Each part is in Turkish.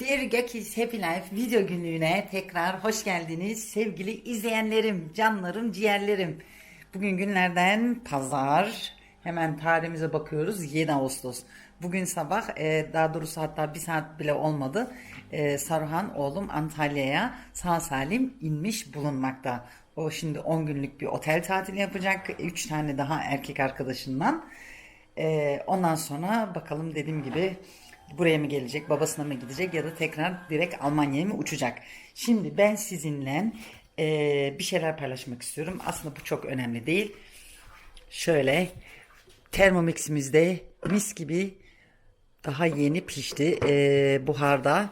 Bir Gökiz Happy Life video günlüğüne tekrar hoş geldiniz sevgili izleyenlerim, canlarım, ciğerlerim. Bugün günlerden pazar. Hemen tarihimize bakıyoruz 7 Ağustos. Bugün sabah e, daha doğrusu hatta bir saat bile olmadı. E, Saruhan oğlum Antalya'ya sağ salim inmiş bulunmakta. O şimdi 10 günlük bir otel tatili yapacak. 3 tane daha erkek arkadaşından. Ee, ondan sonra bakalım dediğim gibi buraya mı gelecek, babasına mı gidecek ya da tekrar direkt Almanya'ya mı uçacak. Şimdi ben sizinle e, bir şeyler paylaşmak istiyorum. Aslında bu çok önemli değil. Şöyle Thermomix'imizde mis gibi daha yeni pişti. E, buharda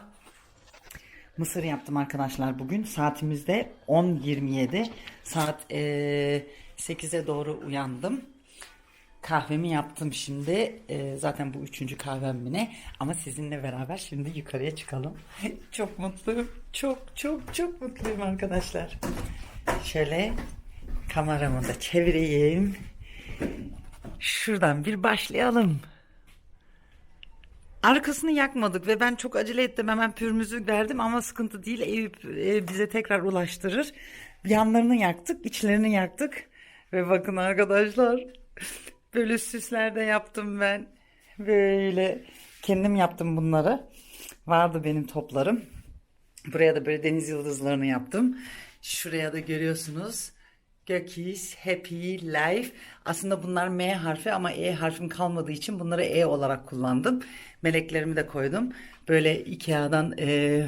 mısır yaptım arkadaşlar bugün. Saatimizde 10.27. Saat e, 8'e doğru uyandım. Kahvemi yaptım şimdi. Ee, zaten bu üçüncü kahvem mi ne? Ama sizinle beraber şimdi yukarıya çıkalım. çok mutluyum. Çok çok çok mutluyum arkadaşlar. Şöyle kameramı da çevireyim. Şuradan bir başlayalım. Arkasını yakmadık ve ben çok acele ettim hemen pürmüzü verdim ama sıkıntı değil Eyüp e, bize tekrar ulaştırır. Yanlarını yaktık, içlerini yaktık ve bakın arkadaşlar böyle süsler de yaptım ben. Böyle kendim yaptım bunları. Vardı benim toplarım. Buraya da böyle deniz yıldızlarını yaptım. Şuraya da görüyorsunuz. Gökiz, Happy, Life. Aslında bunlar M harfi ama E harfim kalmadığı için bunları E olarak kullandım. Meleklerimi de koydum. Böyle Ikea'dan e,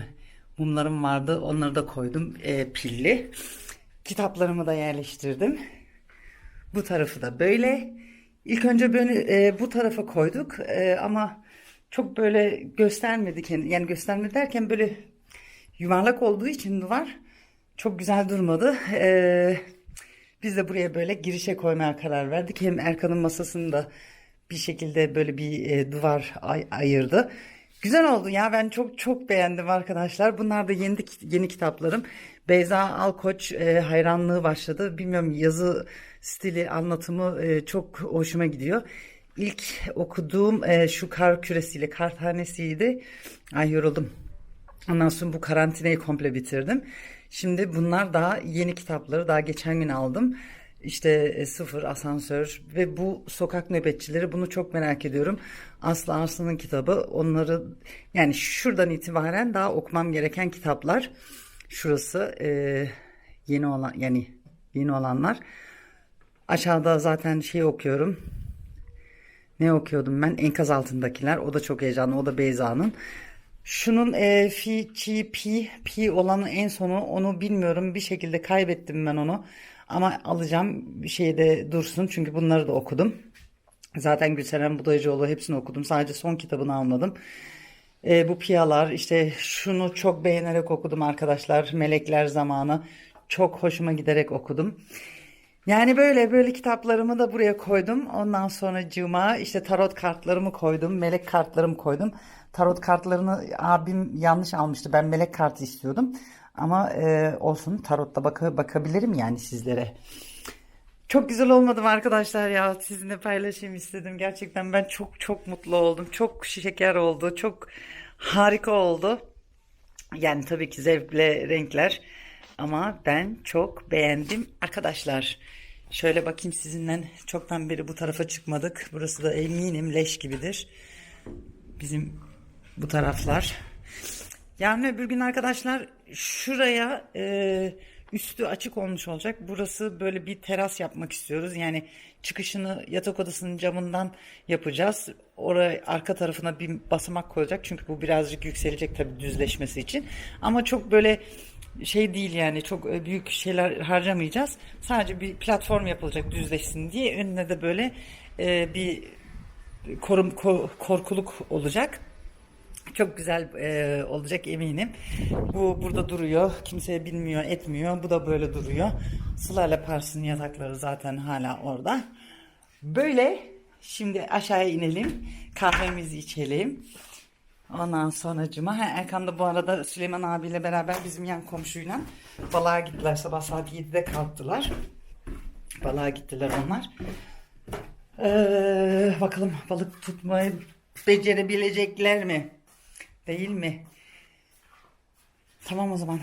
mumlarım vardı. Onları da koydum e, pilli. Kitaplarımı da yerleştirdim. Bu tarafı da böyle. İlk önce böyle e, bu tarafa koyduk E, ama çok böyle göstermedi kendini. Yani göstermedi derken böyle yuvarlak olduğu için duvar çok güzel durmadı. E, biz de buraya böyle girişe koymaya karar verdik. Hem Erkan'ın masasını da bir şekilde böyle bir e, duvar ay- ayırdı. Güzel oldu ya ben çok çok beğendim arkadaşlar. Bunlar da yeni yeni kitaplarım. Beyza Alkoç e, hayranlığı başladı. Bilmiyorum yazı stili anlatımı e, çok hoşuma gidiyor. İlk okuduğum e, şu kar küresiyle kar tanesiydi. Ay yoruldum. Ondan sonra bu karantinayı komple bitirdim. Şimdi bunlar daha yeni kitapları daha geçen gün aldım. İşte e, sıfır asansör ve bu sokak nöbetçileri bunu çok merak ediyorum. Aslı Arslan'ın kitabı onları yani şuradan itibaren daha okumam gereken kitaplar. Şurası e, yeni olan yani yeni olanlar. Aşağıda zaten şey okuyorum. Ne okuyordum ben? Enkaz altındakiler. O da çok heyecanlı. O da Beyza'nın. Şunun e, fi, çi, pi, pi olanı en sonu onu bilmiyorum. Bir şekilde kaybettim ben onu. Ama alacağım bir şeyde dursun. Çünkü bunları da okudum. Zaten Gülseren Budayıcıoğlu hepsini okudum. Sadece son kitabını almadım. E, bu piyalar işte şunu çok beğenerek okudum arkadaşlar. Melekler Zamanı. Çok hoşuma giderek okudum. Yani böyle böyle kitaplarımı da buraya koydum. Ondan sonra cuma işte tarot kartlarımı koydum. Melek kartlarımı koydum. Tarot kartlarını abim yanlış almıştı. Ben melek kartı istiyordum. Ama e, olsun tarotta baka, bakabilirim yani sizlere. Çok güzel olmadı mı arkadaşlar ya sizinle paylaşayım istedim. Gerçekten ben çok çok mutlu oldum. Çok şeker oldu. Çok harika oldu. Yani tabii ki zevkle renkler. Ama ben çok beğendim arkadaşlar. Şöyle bakayım sizinle çoktan beri bu tarafa çıkmadık. Burası da eminim leş gibidir. Bizim bu taraflar. Yani öbür gün arkadaşlar şuraya e, üstü açık olmuş olacak. Burası böyle bir teras yapmak istiyoruz. Yani çıkışını yatak odasının camından yapacağız. Oraya arka tarafına bir basamak koyacak. Çünkü bu birazcık yükselecek tabii düzleşmesi için. Ama çok böyle şey değil yani çok e, büyük şeyler harcamayacağız. Sadece bir platform yapılacak düzleşsin diye. Önüne de böyle e, bir korum ko- korkuluk olacak. Çok güzel e, olacak eminim. Bu burada duruyor. Kimse bilmiyor, etmiyor. Bu da böyle duruyor. Sıla ile Pars'ın yatakları zaten hala orada. Böyle şimdi aşağıya inelim. Kahvemizi içelim. Ondan sonra cuma. Ha, Erkan da bu arada Süleyman abiyle beraber bizim yan komşuyla balığa gittiler. Sabah saat 7'de kalktılar. Balığa gittiler onlar. Ee, bakalım balık tutmayı becerebilecekler mi? Değil mi? Tamam o zaman.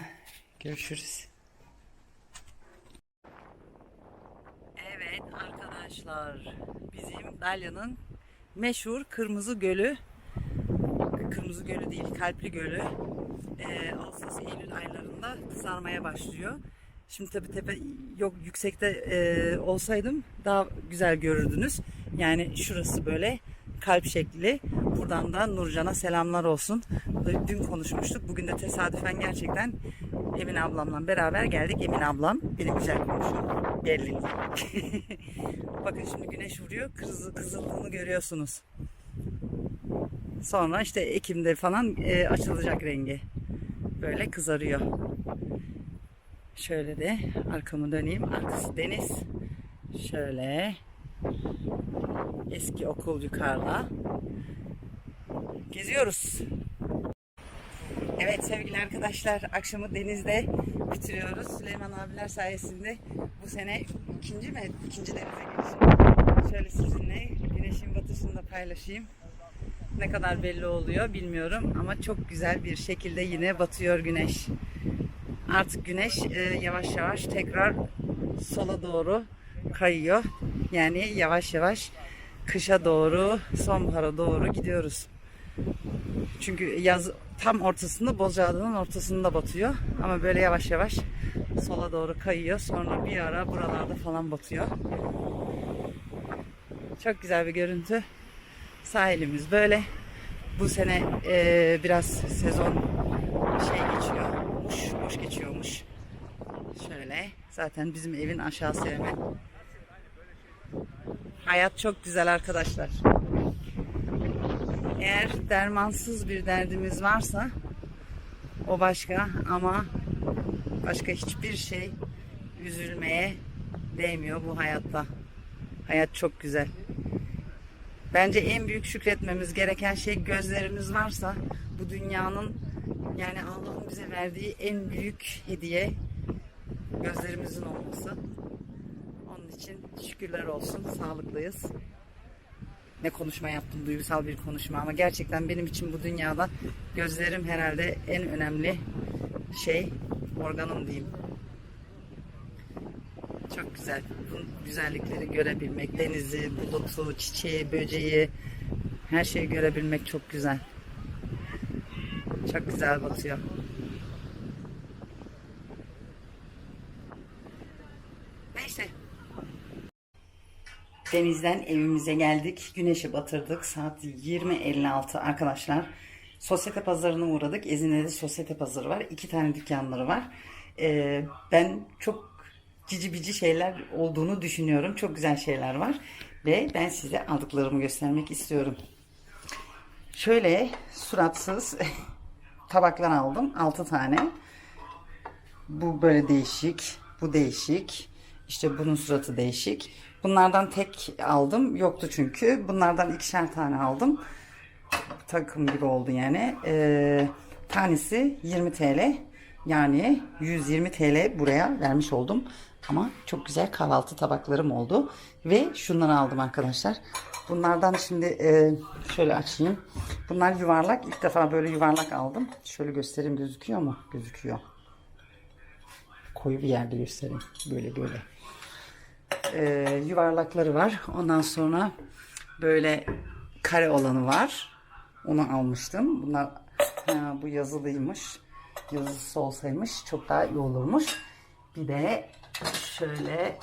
Görüşürüz. Evet arkadaşlar. Bizim Dalya'nın meşhur Kırmızı Gölü. Kırmızı Gölü değil, Kalpli Gölü. Ee, Ağustos Eylül aylarında kızarmaya başlıyor. Şimdi tabi tepe yok yüksekte e, olsaydım daha güzel görürdünüz. Yani şurası böyle kalp şekli. Buradan da Nurcan'a selamlar olsun. Dün konuşmuştuk. Bugün de tesadüfen gerçekten Emin ablamla beraber geldik. Emin ablam benim güzel komşum. Belli. Bakın şimdi güneş vuruyor. Kızı, kızıldığını görüyorsunuz. Sonra işte Ekim'de falan e, açılacak rengi. Böyle kızarıyor. Şöyle de arkamı döneyim. Arkası deniz. Şöyle. Eski okul yukarıda. Geziyoruz. Evet sevgili arkadaşlar akşamı denizde bitiriyoruz. Süleyman abiler sayesinde bu sene ikinci mi? İkinci denize geçiyorum. Şöyle sizinle güneşin batışını da paylaşayım. Ne kadar belli oluyor bilmiyorum ama çok güzel bir şekilde yine batıyor güneş. Artık güneş e, yavaş yavaş tekrar sola doğru kayıyor. Yani yavaş yavaş kışa doğru, sonbahara doğru gidiyoruz. Çünkü yaz tam ortasında Bozcaada'nın ortasında batıyor. Ama böyle yavaş yavaş sola doğru kayıyor. Sonra bir ara buralarda falan batıyor. Çok güzel bir görüntü. Sahilimiz böyle. Bu sene e, biraz sezon şey geçiyormuş, boş geçiyormuş. Şöyle. Zaten bizim evin aşağısı hemen. Hayat çok güzel arkadaşlar. Eğer dermansız bir derdimiz varsa o başka ama başka hiçbir şey üzülmeye değmiyor bu hayatta. Hayat çok güzel. Bence en büyük şükretmemiz gereken şey gözlerimiz varsa bu dünyanın yani Allah'ın bize verdiği en büyük hediye gözlerimizin olması. Şükürler olsun sağlıklıyız. Ne konuşma yaptım duygusal bir konuşma ama gerçekten benim için bu dünyada gözlerim herhalde en önemli şey organım diyeyim. Çok güzel. Bu güzellikleri görebilmek, denizi, bulutu, çiçeği, böceği, her şeyi görebilmek çok güzel. Çok güzel batıyor. Neyse. Denizden evimize geldik. Güneşi batırdık. Saat 20.56 arkadaşlar. Sosyete pazarına uğradık. Ezine'de sosyete pazarı var. İki tane dükkanları var. Ee, ben çok cici bici şeyler olduğunu düşünüyorum. Çok güzel şeyler var. Ve ben size aldıklarımı göstermek istiyorum. Şöyle suratsız tabaklar aldım. 6 tane. Bu böyle değişik. Bu değişik. İşte bunun suratı değişik. Bunlardan tek aldım. Yoktu çünkü. Bunlardan ikişer tane aldım. Takım gibi oldu yani. Ee, tanesi 20 TL. Yani 120 TL buraya vermiş oldum. Ama çok güzel kahvaltı tabaklarım oldu. Ve şunları aldım arkadaşlar. Bunlardan şimdi e, şöyle açayım. Bunlar yuvarlak. İlk defa böyle yuvarlak aldım. Şöyle göstereyim gözüküyor mu? Gözüküyor. Koyu bir yerde göstereyim. Böyle böyle. E, yuvarlakları var. Ondan sonra böyle kare olanı var. Onu almıştım. Bunlar ha, bu yazılıymış. Yazısı olsaymış çok daha iyi olurmuş. Bir de şöyle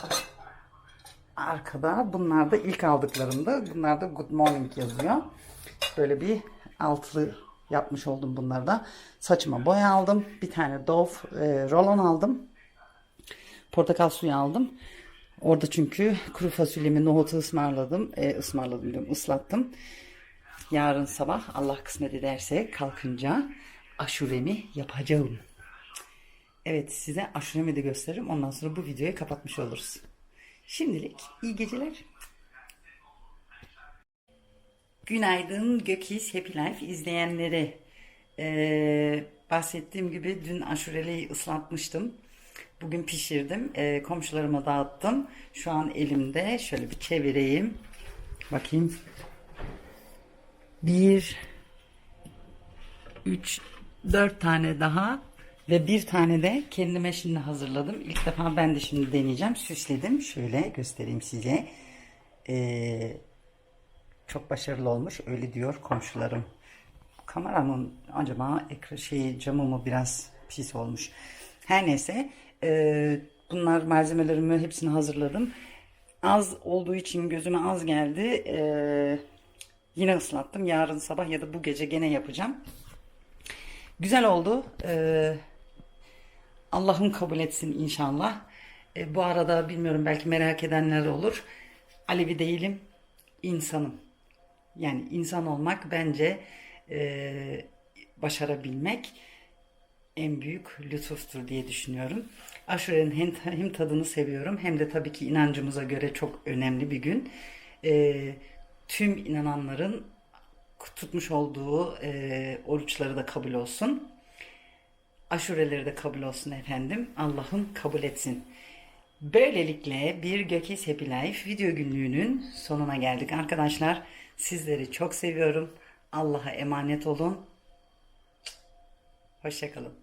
arkada bunlar da ilk aldıklarımda. Bunlar da good morning yazıyor. Böyle bir altılı yapmış oldum bunlarda. Saçıma boya aldım. Bir tane Dove e, rolon aldım. Portakal suyu aldım. Orada çünkü kuru fasulyemi, nohutu ısmarladım. E, ısmarladım diyorum, ıslattım. Yarın sabah Allah kısmet ederse kalkınca aşuremi yapacağım. Evet size aşuremi de gösteririm. Ondan sonra bu videoyu kapatmış oluruz. Şimdilik iyi geceler. Günaydın Gökis Happy Life izleyenleri. Ee, bahsettiğim gibi dün aşureliği ıslatmıştım. Bugün pişirdim. Ee, komşularıma dağıttım. Şu an elimde. Şöyle bir çevireyim. Bakayım. Bir, üç, dört tane daha Ve bir tane de kendime şimdi hazırladım. İlk defa ben de şimdi deneyeceğim. Süsledim. Şöyle göstereyim size. Ee, çok başarılı olmuş. Öyle diyor komşularım. Kameramın acaba ekran şey camımı biraz pis olmuş. Her neyse. Ee, bunlar malzemelerimi hepsini hazırladım. Az olduğu için gözüme az geldi. Ee, yine ıslattım. Yarın sabah ya da bu gece gene yapacağım. Güzel oldu. Ee, Allah'ım kabul etsin inşallah. E, bu arada bilmiyorum belki merak edenler olur. Alevi değilim, insanım. Yani insan olmak bence e, başarabilmek en büyük lütuftur diye düşünüyorum. Aşurenin hem, tadını seviyorum hem de tabii ki inancımıza göre çok önemli bir gün. E, tüm inananların tutmuş olduğu e, oruçları da kabul olsun. Aşureleri de kabul olsun efendim. Allah'ım kabul etsin. Böylelikle bir Gökis Happy Life video günlüğünün sonuna geldik arkadaşlar. Sizleri çok seviyorum. Allah'a emanet olun. Hoşçakalın.